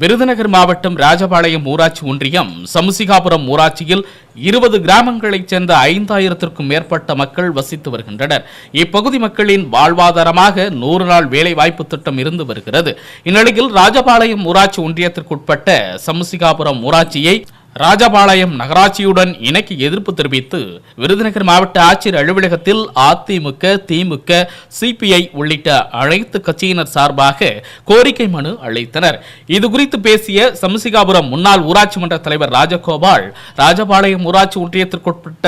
விருதுநகர் மாவட்டம் ராஜபாளையம் ஊராட்சி ஒன்றியம் சமுசிகாபுரம் ஊராட்சியில் இருபது கிராமங்களைச் சேர்ந்த ஐந்தாயிரத்திற்கும் மேற்பட்ட மக்கள் வசித்து வருகின்றனர். இப்பகுதி மக்களின் வாழ்வாதாரமாக நூறு நாள் வேலைவாய்ப்பு திட்டம் இருந்து வருகிறது. இந்நிலையில் ராஜபாளையம் ஊராட்சி ஒன்றியத்திற்குட்பட்ட சமுசிகாபுரம் ஊராட்சியை ராஜபாளையம் நகராட்சியுடன் இணைக்க எதிர்ப்பு தெரிவித்து விருதுநகர் மாவட்ட ஆட்சியர் அலுவலகத்தில் அதிமுக திமுக சிபிஐ உள்ளிட்ட அனைத்து கட்சியினர் சார்பாக கோரிக்கை மனு அளித்தனர். இதுகுறித்து பேசிய சம்சிகாபுரம் முன்னாள் ஊராட்சி மன்ற தலைவர் ராஜகோபால் ராஜபாளையம் ஊராட்சி ஒன்றியத்திற்குட்பட்ட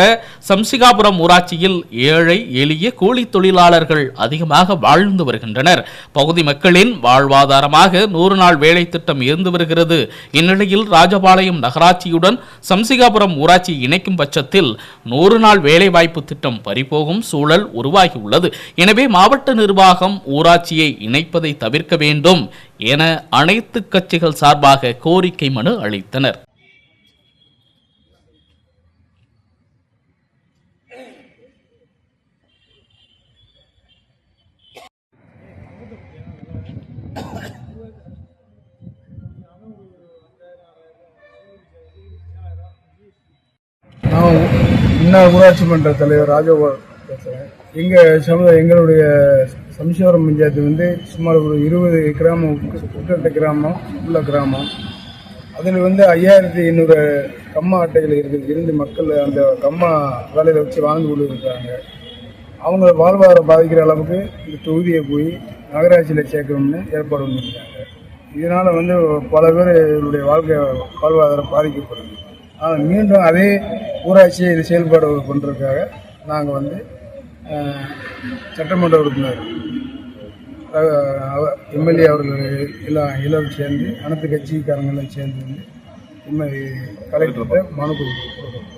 சம்சிகாபுரம் ஊராட்சியில் ஏழை எளிய கூலி தொழிலாளர்கள் அதிகமாக வாழ்ந்து வருகின்றனர். பகுதி மக்களின் வாழ்வாதாரமாக நூறு நாள் வேலை திட்டம் இருந்து வருகிறது. இந்நிலையில் ராஜபாளையம் நகராட்சியுடன் சம்சிகாபுரம் ஊராட்சி இணைக்கும் பட்சத்தில் நூறு நாள் வேலைவாய்ப்பு திட்டம் பறிபோகும் சூழல் உருவாகியுள்ளது. எனவே மாவட்ட நிர்வாகம் ஊராட்சியை இணைப்பதை தவிர்க்க வேண்டும் என அனைத்து கட்சிகள் சார்பாக கோரிக்கை மனு அளித்தனர். நான் முன்னாள் ஊராட்சி மன்ற தலைவர் ராஜகோபால் பேசுகிறேன் எங்கள் சமுதாய எங்களுடைய சம்சிவரம் பஞ்சாயத்து வந்து சுமார் ஒரு இருபது கிராமம் உட்கட்ட கிராமம் உள்ள கிராமம். அதில் வந்து ஐயாயிரத்தி எண்ணூறு கம்மா அட்டைகள் இருக்கு. இருந்து மக்கள் அந்த கம்மா வேலையில் வச்சு வாழ்ந்து கொண்டு இருக்காங்க அவங்க வாழ்வாதாரம் பாதிக்கிற அளவுக்கு இந்த தொகுதியை போய் நகராட்சியில் சேர்க்கணும்னு ஏற்பாடு பண்ணியிருக்காங்க. இதனால் வந்து பல பேர் இவருடைய வாழ்க்கை வாழ்வாதாரம் பாதிக்கப்படுது. ஆனால் மீண்டும் அதே ஊராட்சி இது செயல்பாடு பண்ணுறதுக்காக நாங்கள் வந்து சட்டமன்ற உறுப்பினர் எம்எல்ஏ அவர்கள் எல்லாம் எல்லோரும் சேர்ந்து அனைத்து கட்சிக்காரங்களும் சேர்ந்து வந்து இம்மாதிரி கலெக்டர்கிட்ட மனு கொடுக்கணும்